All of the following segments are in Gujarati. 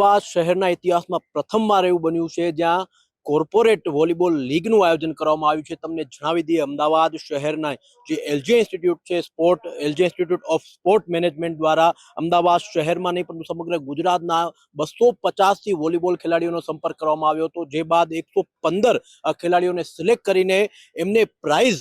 અમદાવાદ શહેરના ઇતિહાસમાં પ્રથમવાર એવું બન્યું છે જ્યાં કોર્પોરેટ વોલીબોલ લીગનું આયોજન કરવામાં આવ્યું છે. તમને જણાવી દઈએ, અમદાવાદ શહેરના જે એલજે ઇન્સ્ટિટ્યૂટ છે, sport, LJ institute of sport management દ્વારા અમદાવાદ શહેરમાં નહીં, પરંતુ સમગ્ર ગુજરાતના બસો પચાસથી વોલીબોલ ખેલાડીઓનો સંપર્ક કરવામાં આવ્યો હતો. જે બાદ એકસો પંદર ખેલાડીઓને સિલેક્ટ કરીને એમને પ્રાઇઝ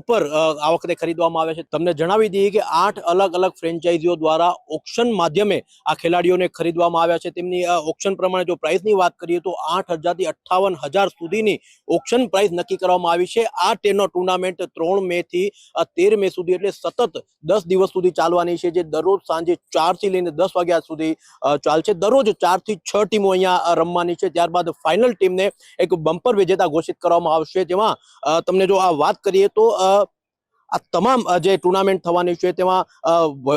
ઉપર આ વખતે ખરીદવામાં આવે છે. તમને જણાવી દઈએ કે આઠ અલગ અલગ ફ્રેન્ચાઇઝીઓ દ્વારા ઓક્શન માધ્યમે આ ખેલાડીઓને ખરીદવામાં આવ્યા છે. તેમની ઓક્શન પ્રમાણે જો પ્રાઇઝની વાત કરીએ તો આઠ હજારથી અઠ્ઠાવન હજાર સુધીની ઓક્શન પ્રાઇસ નક્કી કરવામાં આવી છે. આ ટેનો ટુર્નામેન્ટ ત્રણ મે થી તેર મે સુધી એટલે સતત દસ દિવસ સુધી ચાલવાની છે. જે દરરોજ સાંજે ચારથી લઈને દસ વાગ્યા સુધી ચાલશે. દરરોજ ચારથી છ ટીમો અહીંયા રમવાની છે. ત્યારબાદ ફાઇનલ ટીમને એક બમ્પર વિજેતા ઘોષિત કરવામાં આવશે. જેમાં તમને જો આ વાત કરીએ તો અ, આ તમામ જે ટુર્નામેન્ટ થવાની છે, તેમાં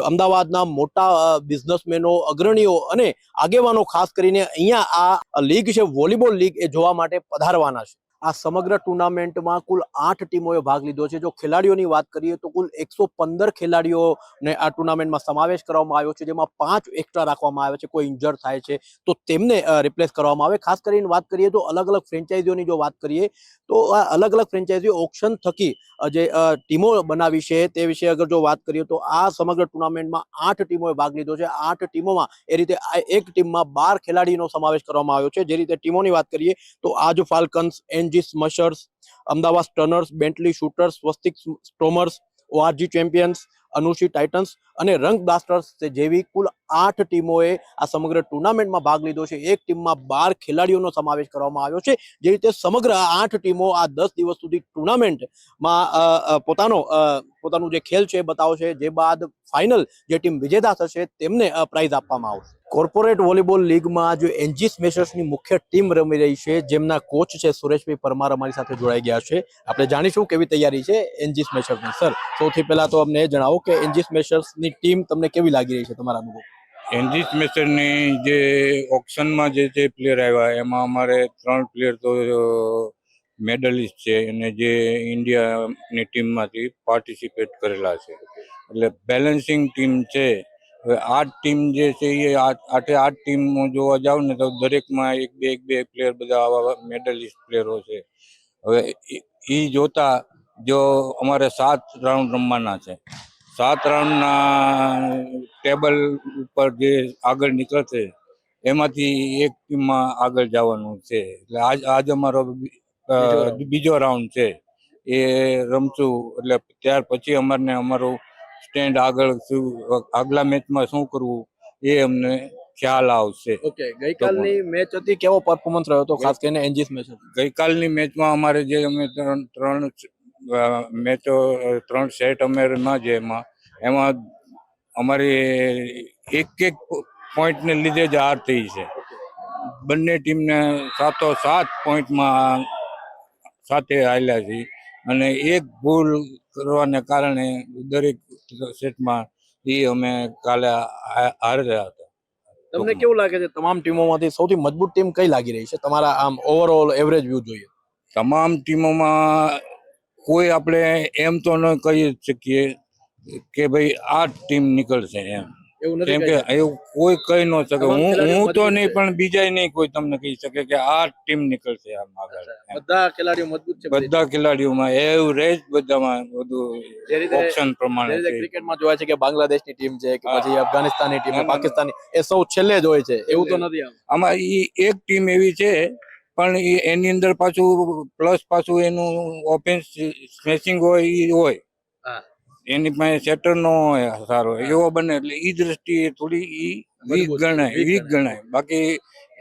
અમદાવાદના મોટા બિઝનેસમેનો, અગ્રણીઓ અને આગેવાનો ખાસ કરીને અહીંયા આ લીગ છે, વોલીબોલ લીગ એ જોવા માટે પધારવાના છે. આ સમગ્ર ટુર્નામેન્ટમાં કુલ આઠ ટીમોએ ભાગ લીધો છે. જો ખેલાડીઓની વાત કરીએ તો કુલ એકસો પંદર ખેલાડીઓને આ ટુર્નામેન્ટમાં સમાવેશ કરવામાં આવ્યો છે, જેમાં પાંચ એક્સ્ટ્રા રાખવામાં આવે છે, કોઈ ઇન્જર થાય છે, તો તેમને રિપ્લેસ કરવામાં આવે. ખાસ કરીને વાત કરીએ તો અલગ અલગ ફ્રેન્ચાઇઝીઓની જો વાત કરીએ તો આ અલગ અલગ ફ્રેન્ચાઇઝી ઓપ્શન થકી જે ટીમો બનાવી છે તે વિશે અગર જો વાત કરીએ તો આ સમગ્ર ટુર્નામેન્ટમાં આઠ ટીમોએ ભાગ લીધો છે. આઠ ટીમોમાં એ રીતે એક ટીમમાં બાર ખેલાડીનો સમાવેશ કરવામાં આવ્યો છે. જે રીતે ટીમોની વાત કરીએ તો આજ falcons NG smashers Ahmedabad stunners Bentley shooters, Swastik stormers ORG champions Anushi titans અને રંગ બ્લાસ્ટર્સ જેવી કુલ આઠ ટીમોએ આ સમગ્ર ટુર્નામેન્ટમાં ભાગ લીધો છે. એક ટીમમાં બાર ખેલાડીઓનો સમાવેશ કરવામાં આવ્યો છે. જે રીતે સમગ્ર આઠ ટીમો આ દસ દિવસ સુધી ટુર્નામેન્ટમાં પોતાનો પોતાનું જે ખેલ છે બતાવશે. જે બાદ ફાઇનલ જે ટીમ વિજેતા થશે તેમને પ્રાઇઝ આપવામાં આવશે. કોર્પોરેટ વોલીબોલ લીગમાં જો એનજી સ્મેશર્સની મુખ્ય ટીમ રમી રહી છે. જેમના કોચ છે સુરેશભાઈ પરમાર અમારી સાથે જોડાઈ ગયા છે. આપણે જાણીશું કેવી તૈયારી છે એનજી સ્મેશર્સની સર, સૌથી પહેલા તો અમને જણાવો કે એનજી સ્મેશર્સની ટીમ તમને કેવી લાગી રહી છે તમારા અનુભવ? એનજીસ મેસરની જે ઓક્શનમાં જે જે પ્લેયર આવ્યા, એમાં અમારે ત્રણ પ્લેયર તો મેડલિસ્ટ છે અને જે ઇન્ડિયાની ટીમમાંથી પાર્ટિસિપેટ કરેલા છે. એટલે બેલેન્સિંગ ટીમ છે. હવે આઠ ટીમ જે છે એ આઠે, આઠ ટીમ જોવા જાવ ને તો દરેકમાં એક બે એક બે પ્લેયર બધા આવા મેડલિસ્ટ પ્લેયરો છે. હવે એ જોતા જો અમારે સાત રાઉન્ડ રમવાના છે. સાત રાઉન્ડના ટેબલ ઉપર જે આગળ નીકળશે એમાંથી એક ટીમમાં આગળ જવાનું છે. એટલે આજ આજ અમારો બીજો રાઉન્ડ છે. એ રમશું. એટલે ત્યાર પછી અમારને અમારું સ્ટેન્ડ આગળ શું આગલા મેચમાં શું કરવું એ અમને ખ્યાલ આવશે. ઓકે ગઈકાલની મેચ હતી કેવો પરફોર્મન્સ રહ્યો હતો? ખાસ કરીને એનજીએસ મેચ હતી. ગઈકાલની મેચમાં અમારે જે અમે ત્રણ ત્રણ અ, મેચો ત્રણ સેટ અમે રમ્યા છે એમાં. એમાં અમારી એક એક પોઈન્ટને લીધે જ હાર થઈ છે. બંને ટીમને સાતો સાત પોઈન્ટમાં સાથે હાલ્યા છે અને એક ભૂલ કરવાને કારણે દરેક સેટમાં એ અમે કાલે હા- રહ્યા હતા. તમને કેવું લાગે છે તમામ ટીમોમાંથી સૌથી મજબૂત ટીમ કઈ લાગી રહી છે? તમારા આમ ઓવરઓલ એવરેજ વ્યૂ જોઈએ. તમામ ટીમોમાં કોઈ આપણે એમ તો ન કહી શકીએ કે ભાઈ આ ટીમ નીકળશે એમ. કેમ કે એવું કોઈ કહી ન શકે. હું હું તો નહીં પણ બીજા નહીં કોઈ તમને કહી શકે કે આ ટીમ નીકળશે આમ આગળ. બધા ખેલાડીઓ મજબૂત છે બધા. ખેલાડીઓમાં એવરેજ બધામાં બધું ઓપ્શન પ્રમાણે ક્રિકેટમાં જોવાય છે કે બાંગ્લાદેશની ટીમ છે કે. પછી અફઘાનિસ્તાનની ટીમ ના, ના, ના. એ સૌ છેલ્લે જ હોય છે. એવું તો નથી આમાં. એક ટીમ એવી છે પણ એની અંદર પાછું પ્લસ પાછું એનું ઓફેન્સ સ્મેશિંગ હોય એ હોય. એની પાસે સેટર નો હોય સારો. એવો બને એટલે ઈ દ્રષ્ટિએ થોડી ઈ વીક ગણાય વીક ગણાય. બાકી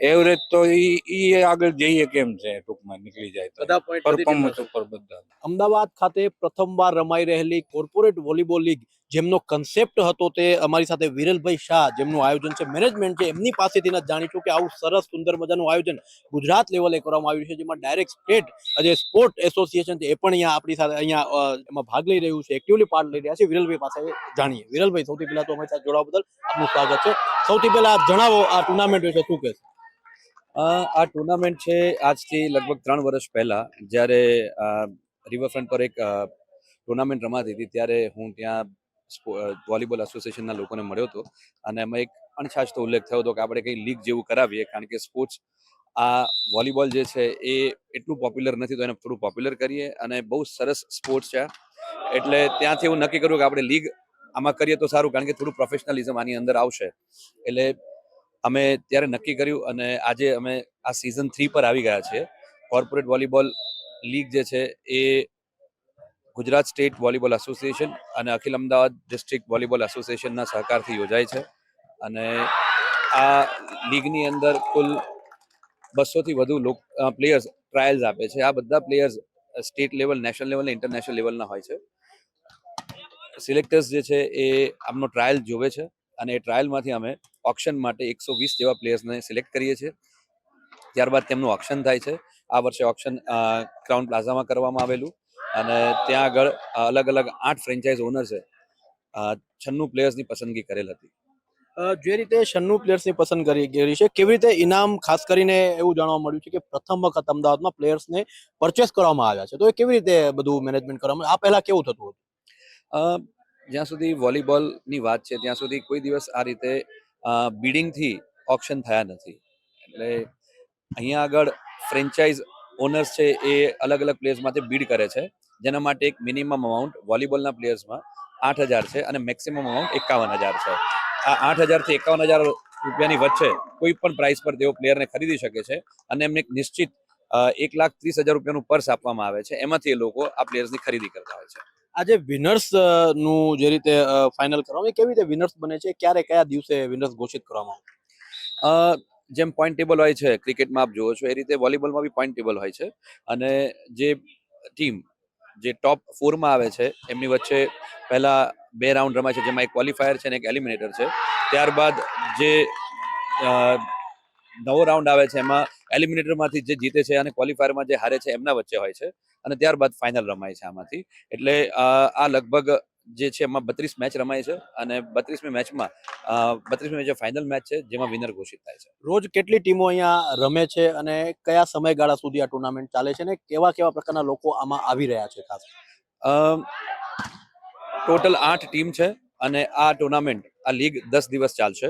એવરેજ તો ઈ આગળ જઈએ કેમ છે? ટૂંકમાં નીકળી જાય તો. બધા પરફોર્મન્સ ઉપર બધા. અમદાવાદ ખાતે પ્રથમવાર રમાઈ રહેલી કોર્પોરેટ વોલીબોલ લીગ જેમનો કન્સેપ્ટ હતો તે અમારી સાથે વિરલભાઈ શાહ જેમનું આયોજન છે. મેનેજમેન્ટ છે એમની પાસેથી જ જાણીશું કે આવું સરસ સુંદર મજાનું આયોજન ગુજરાત લેવલે કરવામાં આવ્યું છે. જેમાં ડાયરેક્ટ સ્ટેટ જે સ્પોર્ટ એસોસિએશન છે એ પણ અહીંયા આપણી સાથે અહીંયા એમાં ભાગ લઈ રહ્યું છે. એક્ટિવલી પાર્ટ લઈ રહ્યા છે. વિરલભાઈ પાસે જાણીએ. વિરલભાઈ સૌથી પહેલા તો અમારી સાથે જોડાવા બદલ આપનું સ્વાગત છે. સૌથી પહેલા આપ જણાવો આ ટુર્નામેન્ટ વિશે શું કહેશો? આ ટુર્નામેન્ટ છે આજથી લગભગ ત્રણ વર્ષ પહેલાં. જ્યારે રિવરફ્રન્ટ પર એક ટુર્નામેન્ટ રમાતી હતી, ત્યારે હું ત્યાં વોલીબોલ એસોસિએશનના લોકોને મળ્યો હતો. અને એમાં એક અણછાશતો ઉલ્લેખ થયો હતો કે આપણે કંઈ લીગ જેવું કરાવીએ, કારણ કે સ્પોર્ટ્સ, આ વોલીબોલ જે છે એ એટલું પોપ્યુલર નથી, તો એને થોડું પોપ્યુલર કરીએ. અને બહુ સરસ સ્પોર્ટ્સ છે એટલે ત્યાંથી એવું નક્કી કર્યું કે આપણે લીગ આમાં કરીએ તો સારું, કારણ કે થોડું પ્રોફેશનલિઝમ આની અંદર આવશે. એટલે અમે ત્યારે નક્કી કર્યું અને આજે અમે આ સિઝન થ્રી પર આવી ગયા છીએ. કોર્પોરેટ વોલીબોલ લીગ જે છે એ ગુજરાત સ્ટેટ વોલીબોલ એસોસિએશન અને અખિલ અમદાવાદ ડિસ્ટ્રિક્ટ વોલીબોલ એસોસિએશનના સહકારથી યોજાય છે. અને આ લીગની અંદર કુલ બસોથી વધુ લોક પ્લેયર્સ ટ્રાયલ્સ આપે છે. આ બધા players state level national level international લેવલના હોય છે. સિલેક્ટર્સ જે છે એ આમનો ટ્રાયલ જોવે છે. અને એ ટ્રાયલમાંથી અમે ઓક્શન માટે એકસો વીસ જેવા પ્લેયર્સને સિલેક્ટ કરીએ છીએ. ત્યારબાદ તેમનું ઓક્શન થાય છે. આ વર્ષે ઓક્શન ક્રાઉન પ્લાઝામાં કરવામાં આવેલું. અને ત્યાં આગળ અલગ અલગ આઠ ફ્રેન્ચાઇઝ ઓનર છે. છન્નું પ્લેયર્સની પસંદગી કરેલ હતી. જે રીતે છન્નું પ્લેયર્સની પસંદ કરી કરી છે કેવી રીતે ઇનામ ખાસ કરીને એવું જાણવા મળ્યું છે કે પ્રથમ વખત અમદાવાદમાં પ્લેયર્સને પરચેસ કરવામાં આવ્યા છે? તો એ કેવી રીતે બધું મેનેજમેન્ટ કરવામાં આ પહેલા કેવું થતું હતું? જ્યાં સુધી વોલીબોલની વાત છે, ત્યાં સુધી કોઈ દિવસ આ રીતે બિડિંગથી ઓપ્શન થયા નથી. એટલે અહીંયા આગળ ફ્રેન્ચાઇઝ ઓનર્સ છે એ અલગ અલગ પ્લેયર્સમાંથી બીડ કરે છે. જેના માટે એક મિનિમમ અમાઉન્ટ વોલીબોલના પ્લેયર્સમાં આઠ હજાર છે અને મેક્સિમમ અમાઉન્ટ એકાવન હજાર છે. આ આઠ હજારથી એકાવન હજાર રૂપિયાની વચ્ચે કોઈ પણ પ્રાઇસ પર તેઓ પ્લેયરને ખરીદી શકે છે અને એમને એક નિશ્ચિત એક લાખ ત્રીસ હજાર રૂપિયાનું પર્સ આપવામાં આવે છે. એમાંથી એ લોકો આ પ્લેયર્સની ખરીદી કરતા હોય છે. આજે વિનર્સનું જે રીતે ફાઇનલ કરવામાં કેવી રીતે વિનર્સ બને છે? ક્યારે, કયા દિવસે વિનર્સ ઘોષિત કરવામાં જેમ પોઈન્ટ ટેબલ હોય છે ક્રિકેટમાં આપ જુઓ છો, એ રીતે વોલીબોલમાં બી પોઈન્ટ ટેબલ હોય છે. અને જે ટીમ જે ટોપ ફોરમાં આવે છે, એમની વચ્ચે પહેલા બે રાઉન્ડ રમાય છે, જેમાં એક ક્વોલિફાયર છે અને એક એલિમિનેટર છે. ત્યારબાદ જે નવો રાઉન્ડ આવે છે, એમાં એલિમિનેટરમાંથી જે જીતે છે અને ક્વોલિફાયરમાં જે હારે છે, એમના વચ્ચે હોય છે. અને ત્યારબાદ ફાઇનલ રમાય છે આમાંથી. એટલે આ લગભગ જે છે એમાં બત્રીસ મેચ રમાય છે અને બત્રીસમી મેચમાં બત્રીસમી મેચ ફાઇનલ મેચ છે જેમાં વિનર ઘોષિત થાય છે. રોજ કેટલી ટીમો અહીંયા રમે છે અને કયા સમયગાળા સુધી આ ટુર્નામેન્ટ ચાલે છે અને કેવા કેવા પ્રકારના લોકો આમાં આવી રહ્યા છે ખાસ? ટોટલ આઠ ટીમ છે. અને આ ટુર્નામેન્ટ, આ લીગ દસ દિવસ ચાલશે.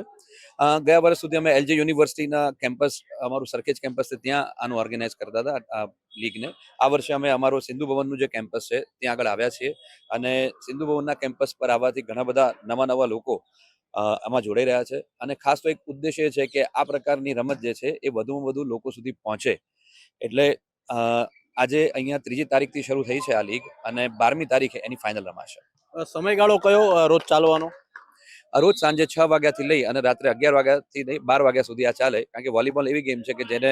ગયા વર્ષ સુધી અમે એલજી યુનિવર્સિટીના કેમ્પસ, અમારું સરખેજ કેમ્પસ છે, ત્યાં આનું ઓર્ગેનાઇઝ કરતા હતા, આ લીગને. આ વર્ષે અમે અમારું સિંધુ ભવનનું જે કેમ્પસ છે, ત્યાં આગળ આવ્યા છીએ. અને સિંધુ ભવનના કેમ્પસ પર આવવાથી ઘણા બધા નવા નવા લોકો આમાં જોડાઈ રહ્યા છે. અને ખાસ તો એક ઉદ્દેશ્ય એ છે કે આ પ્રકારની રમત જે છે, એ વધુમાં વધુ લોકો સુધી પહોંચે. એટલે આજે અહીંયા ત્રીજી તારીખથી શરૂ થઈ છે આ લીગ અને બારમી તારીખે એની ફાઇનલ રમાશે. સમયગાળો કયો રોજ ચાલવાનો? રોજ સાંજે છ વાગ્યાથી લઈ અને રાત્રે અગિયાર વાગ્યાથી નહીં બાર વાગ્યા સુધી આ ચાલે. કારણ કે વોલીબોલ એવી ગેમ છે કે જેને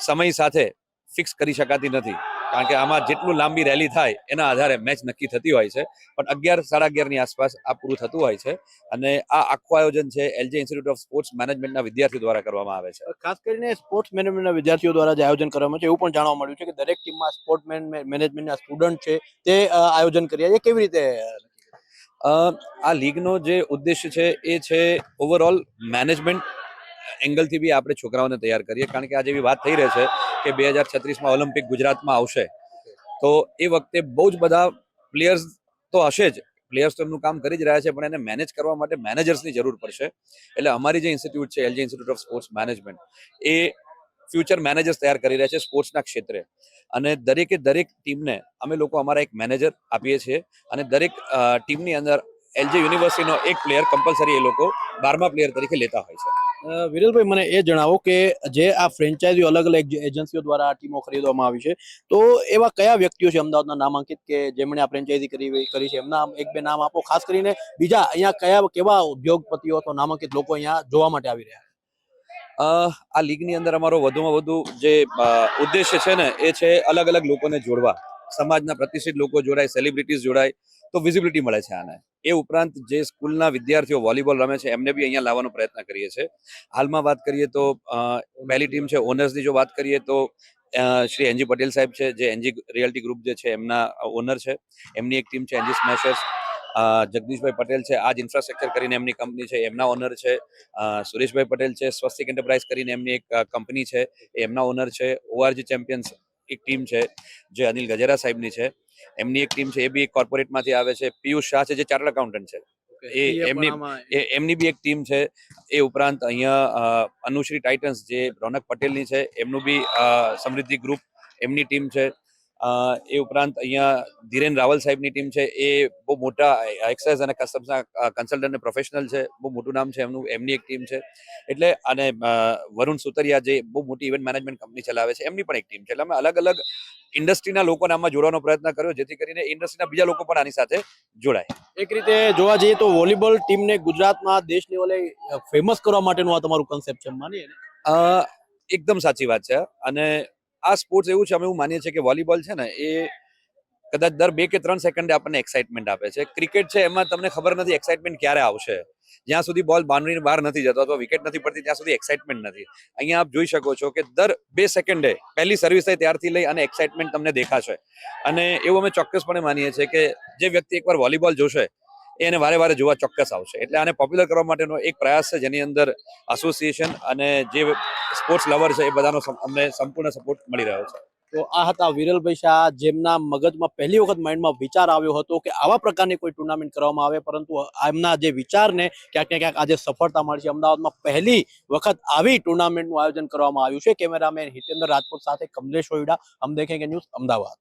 સમય સાથે ફિક્સ કરી શકાતી નથી. કારણ કે આમાં જેટલું લાંબી રેલી થાય એના આધારે મેચ નક્કી થતી હોય છે. પણ અગિયાર સાડા અગિયારની આસપાસ આ પૂરું થતું હોય છે. અને આ આખું આયોજન છે એલજે ઇન્સ્ટિટ્યૂટ ઓફ સ્પોર્ટ્સ મેનેજમેન્ટના વિદ્યાર્થીઓ દ્વારા કરવામાં આવે છે. ખાસ કરીને સ્પોર્ટ્સ મેનેજમેન્ટના વિદ્યાર્થીઓ દ્વારા જે આયોજન કરવામાં છે એવું પણ જાણવા મળ્યું છે કે દરેક ટીમમાં સ્પોર્ટ મેનેજમેન્ટના સ્ટુડન્ટ છે તે આયોજન કર્યા છે. કેવી રીતે આ લીગનો જે ઉદ્દેશ્ય છે એ છે ઓવરઓલ મેનેજમેન્ટ એંગલથી બી આપણે છોકરાઓને તૈયાર કરીએ. કારણ કે આજે એવી વાત થઈ રહી છે કે બે હજાર છત્રીસમાં ઓલિમ્પિક ગુજરાતમાં આવશે. તો એ વખતે બહુ જ બધા પ્લેયર્સ તો હશે જ. પ્લેયર્સ તો એમનું કામ કરી જ રહ્યા છે, પણ એને મેનેજ કરવા માટે મેનેજર્સની જરૂર પડશે. એટલે અમારી જે ઇન્સ્ટિટ્યૂટ છે LG institute of sports management A future managers તૈયાર કરી રહ્યા છે સ્પોર્ટ્સના ક્ષેત્રે. અને દરેકે દરેક ટીમને અમે લોકો અમારા એક મેનેજર આપીએ છીએ અને દરેક ટીમની અંદર એલજી યુનિવર્સિટીનો એક પ્લેયર કમ્પલસરી એ લોકો બારમા પ્લેયર તરીકે લેતા હોય છે. વિરલભાઈ મને એ જણાવો કે જે આ ફ્રેન્ચાઇઝીઓ અલગ અલગ એજન્સીઓ દ્વારા આ ટીમો ખરીદવામાં આવી છે તો એવા કયા વ્યક્તિઓ છે અમદાવાદના નામાંકિત કે જેમણે આ ફ્રેન્ચાઇઝી કરી કરી છે? એમના એક બે નામ આપો ખાસ કરીને બીજા અહીંયા કયા કેવા ઉદ્યોગપતિઓ અથવા નામાંકિત લોકો અહીંયા જોવા માટે આવી રહ્યા અ, આ લીગની અંદર અમારો વધુમાં વધુ જે ઉદ્દેશ્ય છે ને, એ છે અલગ અલગ લોકોને જોડવા. સમાજના પ્રતિષ્ઠિત લોકો જોડાય સેલિબ્રિટીઝ જોડાય, તો વિઝિબિલિટી મળે છે આને. એ ઉપરાંત જે સ્કૂલના વિદ્યાર્થીઓ વોલીબોલ રમે છે, એમને બી અહીંયા લાવવાનો પ્રયત્ન કરીએ છીએ. હાલમાં વાત કરીએ તો પહેલી ટીમ છે ઓનર્સની. જો વાત કરીએ તો શ્રી એનજી પટેલ સાહેબ છે, જે એનજી રિયલ્ટી ગ્રુપ જે છે, એમના ઓનર છે. એમની એક ટીમ છે એનજી સ્મેશર્સ. જગદીશભાઈ પટેલ છે આજ ઇન્ફ્રાસ્ટ્રક્ચર કરીને એમની કંપની છે એમના ઓનર છે સુરેશભાઈ પટેલ છે સ્વસ્તિક એન્ટરપ્રાઇઝ કરીને એમની એક કંપની છે એ એમના ઓનર છે ઓઆરજી ચેમ્પિયન્સ એક ટીમ છે જે અનિલ ગજેરા સાહેબની છે એમની એક ટીમ છે એ બી એક કોર્પોરેટમાંથી આવે છે પિયુષ શાહ છે જે ચાર્ટર્ડ એકાઉન્ટન્ટ છે. એ એમની એ એમની બી એક ટીમ છે એ ઉપરાંત અહીંયા અનુશ્રી ટાઇટન્સ જે રોનક પટેલની છે એમનું બી સમૃદ્ધિ ગ્રુપ એમની ટીમ છે એ ઉપરાંત અહીંયા ધીરેન રાવલ સાહેબની ટીમ છે એ બહુ મોટા એક્સાઇઝ અને કસ્ટમ્સના કન્સલ્ટન્ટ અને પ્રોફેશનલ છે બહુ મોટું નામ છે એમનું એમની એક ટીમ છે. એટલે અને વરુણ સુતરિયા જે બહુ મોટી ઇવેન્ટ મેનેજમેન્ટ કંપની ચલાવે છે એમની પણ એક ટીમ છે. એટલે અમે અલગ અલગ ઇન્ડસ્ટ્રીના લોકોને આમાં જોડવાનો પ્રયત્ન કર્યો જેથી કરીને ઇન્ડસ્ટ્રીના બીજા લોકો પણ આની સાથે જોડાય. એક રીતે જોવા જઈએ તો વોલીબોલ ટીમને ગુજરાતમાં દેશ લેવલે ફેમસ કરવા માટેનું આ તમારું કન્સેપ્ટ છે માનીએ અ, એકદમ સાચી વાત છે. અને આ સ્પોર્ટ્સ એવું છે, અમે એવું માનીએ છીએ કે વોલીબોલ છે ને, એ કદાચ દર બે કે ત્રણ સેકન્ડે આપણને એક્સાઇટમેન્ટ આપે છે. ક્રિકેટ છે, એમાં તમને ખબર નથી એક્સાઇટમેન્ટ ક્યારે આવશે. જ્યાં સુધી બોલ બાઉન્ડરીની બહાર નથી જતો, અથવા વિકેટ નથી પડતી, ત્યાં સુધી એક્સાઇટમેન્ટ નથી. અહીંયા આપ જોઈ શકો છો કે દર બે સેકન્ડે પહેલી સર્વિસ થાય ત્યારથી લઈ અને એક્સાઇટમેન્ટ તમને દેખાશે. અને એવું અમે ચોક્કસપણે માનીએ છીએ કે જે વ્યક્તિ એકવાર વોલીબોલ જોશે એને વારે વારે જોવા ચોક્કસ આવશે. એટલે આને પોપ્યુલર કરવા માટેનો એક પ્રયાસ છે, જેની અંદર એસોસિએશન અને જે સ્પોર્ટ્સ લવર છે, એ બધાનો અમને સંપૂર્ણ સપોર્ટ મળી રહ્યો છે. તો આ હતા વિરલભાઈ શાહ, જેમના મગજમાં પહેલી વખત માઇન્ડમાં વિચાર આવ્યો હતો કે આવા પ્રકારની કોઈ ટુર્નામેન્ટ કરવામાં આવે, પરંતુ એમના જે વિચારને ક્યાંક ને ક્યાંક આજે સફળતા મળી છે. અમદાવાદમાં પહેલી વખત આવી ટુર્નામેન્ટનું આયોજન કરવામાં આવ્યું છે. કેમેરામેન હિતેન્દ્ર રાજપૂત સાથે કમલેશ ઓઈડા અમ દેખેંગે ન્યૂઝ અમદાવાદ.